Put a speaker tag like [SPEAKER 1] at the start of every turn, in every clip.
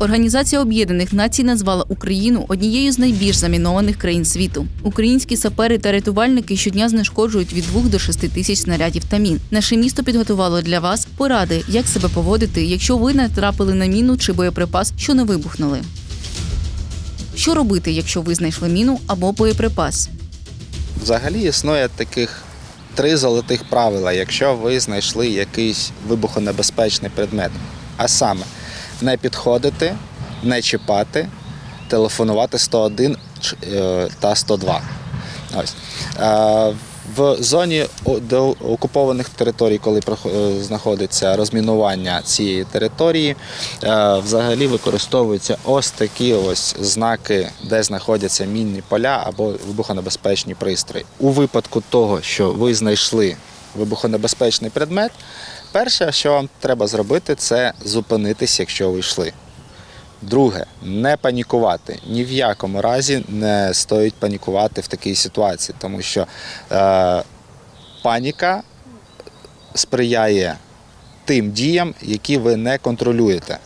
[SPEAKER 1] Організація Об'єднаних Націй назвала Україну однією з найбільш замінованих країн світу. Українські сапери та рятувальники щодня знешкоджують від 2 до 6 тисяч снарядів та мін. Наше місто підготувало для вас поради, як себе поводити, якщо ви натрапили на міну чи боєприпас, що не вибухнули. Що робити, якщо ви знайшли міну або боєприпас?
[SPEAKER 2] Взагалі існує таких три золотих правила, якщо ви знайшли якийсь вибухонебезпечний предмет. А саме не підходити, не чіпати, телефонувати 101 е, та 102. Ось. Е, В зоні окупованих територій, коли е, знаходиться розмінування цієї території, взагалі використовуються ось такі ось знаки, де знаходяться мінні поля або вибухонебезпечні пристрої. У випадку того, що ви знайшли вибухонебезпечний предмет, перше, що вам треба зробити, це зупинитись, якщо ви йшли. Друге, не панікувати. Ні в якому разі не стоїть панікувати в такій ситуації, тому що е, паніка сприяє тим діям, які ви не контролюєте.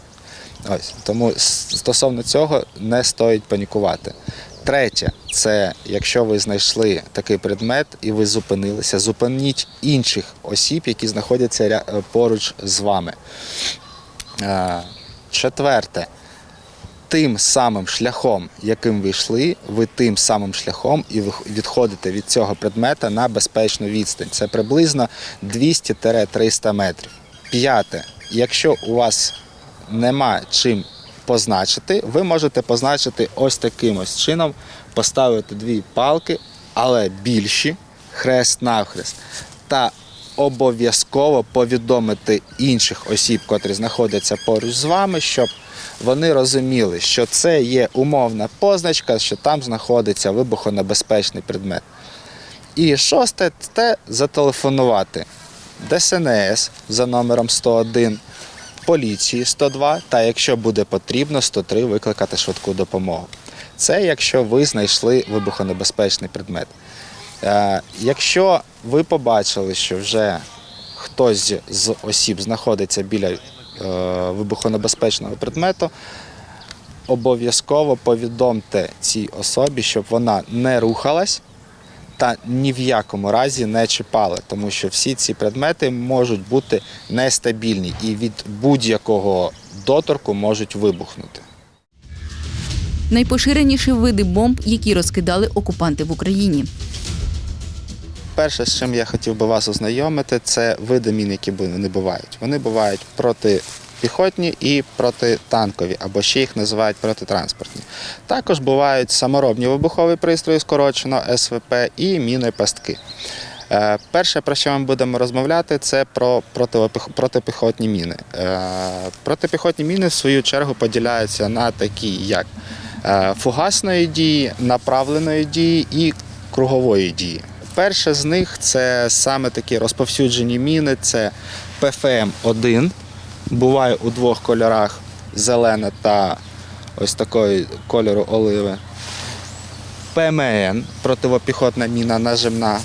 [SPEAKER 2] Ось тому стосовно цього не стоїть панікувати. Третє, це якщо ви знайшли такий предмет і ви зупинилися, зупиніть інших осіб, які знаходяться поруч з вами. Е, Четверте, тим самим шляхом, яким ви йшли, ви тим самим шляхом і відходите від цього предмета на безпечну відстань. Це приблизно 200-300 метрів. П'яте, якщо у вас нема чим позначити, ви можете позначити ось таким ось чином, поставити дві палки, але більші, хрест навхрест, та обов'язково повідомити інших осіб, котрі знаходяться поруч з вами, щоб вони розуміли, що це є умовна позначка, що там знаходиться вибухонебезпечний предмет. І шосте це зателефонувати. ДСНС за номером 101, поліції 102 та якщо буде потрібно 103 викликати швидку допомогу. Це якщо ви знайшли вибухонебезпечний предмет. Е, Якщо ви побачили, що вже хтось з осіб знаходиться біля е, вибухонебезпечного предмету, обов'язково повідомте цій особі, щоб вона не рухалась та ні в якому разі не чіпала, тому що всі ці предмети можуть бути нестабільні і від будь-якого доторку можуть вибухнути.
[SPEAKER 1] Найпоширеніші види бомб, які розкидали окупанти в Україні.
[SPEAKER 2] Перше, з чим я хотів би вас ознайомити, це види мін, які вони бувають. Вони бувають протипіхотні і протитанкові, або ще їх називають протитранспортні. Також бувають саморобні вибухові пристрої, скорочено СВП, і міни пастки. Е, Перше, про що ми будемо розмовляти, це про протипіхотні міни. Е, Протипіхотні міни, в свою чергу, поділяються на такі, як е, фугасної дії, направленої дії і кругової дії. Перше з них це саме такі розповсюджені міни, це ПФМ-1, буває у двох кольорах зелена та ось такої кольору оливи. ПМН противопіхотна міна нажимна.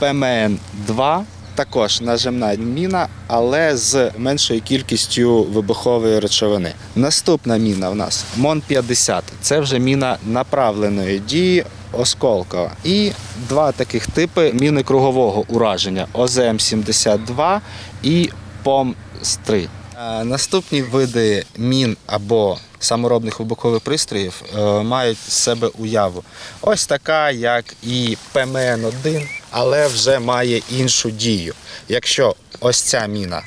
[SPEAKER 2] ПМН-2 також нажимна міна, але з меншою кількістю вибухової речовини. Наступна міна в нас МОН-50. Це вже міна направленої дії осколкова. І два таких типи міни кругового ураження ОЗМ-72 і ПОМС-3. Е, Наступні види мін або саморобних вибухових пристроїв е, мають з себе уяву. Ось така, як і ПМН-1, але вже має іншу дію. Якщо ось ця міна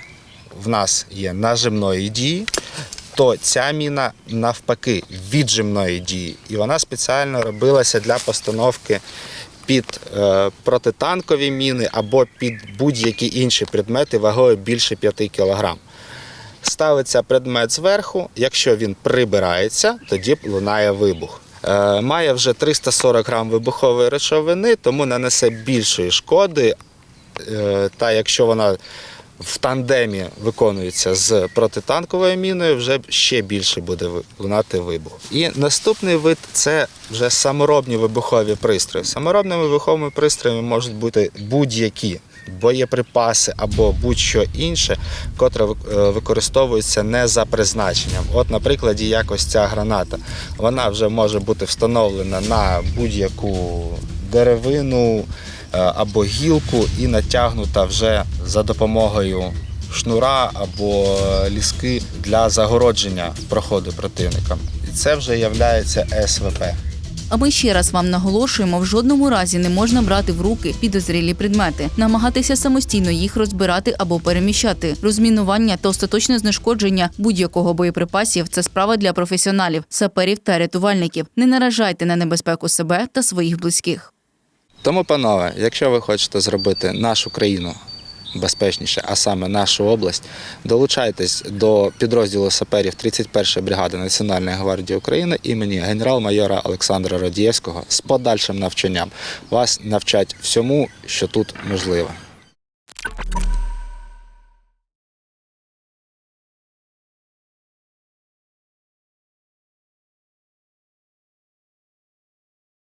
[SPEAKER 2] в нас є нажимної дії, то ця міна навпаки віджимної дії. І вона спеціально робилася для постановки під е, протитанкові міни або під будь-які інші предмети вагою більше 5 кг. Ставиться предмет зверху, якщо він прибирається, тоді лунає вибух. Е, має вже 340 грам вибухової речовини, тому нанесе більшої шкоди. Е, та якщо вона в тандемі виконується з протитанковою міною, вже ще більше буде лунати вибух. І наступний вид це вже саморобні вибухові пристрої. Саморобними вибуховими пристроями можуть бути будь-які боєприпаси або будь-що інше, котре е, використовується не за призначенням. От, на прикладі, як ось ця граната. Вона вже може бути встановлена на будь-яку деревину або гілку і натягнута вже за допомогою шнура або ліски для загородження проходу противника. І це вже є СВП.
[SPEAKER 1] А ми ще раз вам наголошуємо: в жодному разі не можна брати в руки підозрілі предмети, намагатися самостійно їх розбирати або переміщати. Розмінування та остаточне знешкодження будь-якого боєприпасів це справа для професіоналів, саперів та рятувальників. Не наражайте на небезпеку себе та своїх близьких.
[SPEAKER 2] Тому, панове, якщо ви хочете зробити нашу країну безпечніше, а саме нашу область, долучайтесь до підрозділу саперів 31-ї бригади Національної гвардії України імені генерал-майора Олександра Радієвського з подальшим навчанням. Вас навчать всьому, що тут можливо.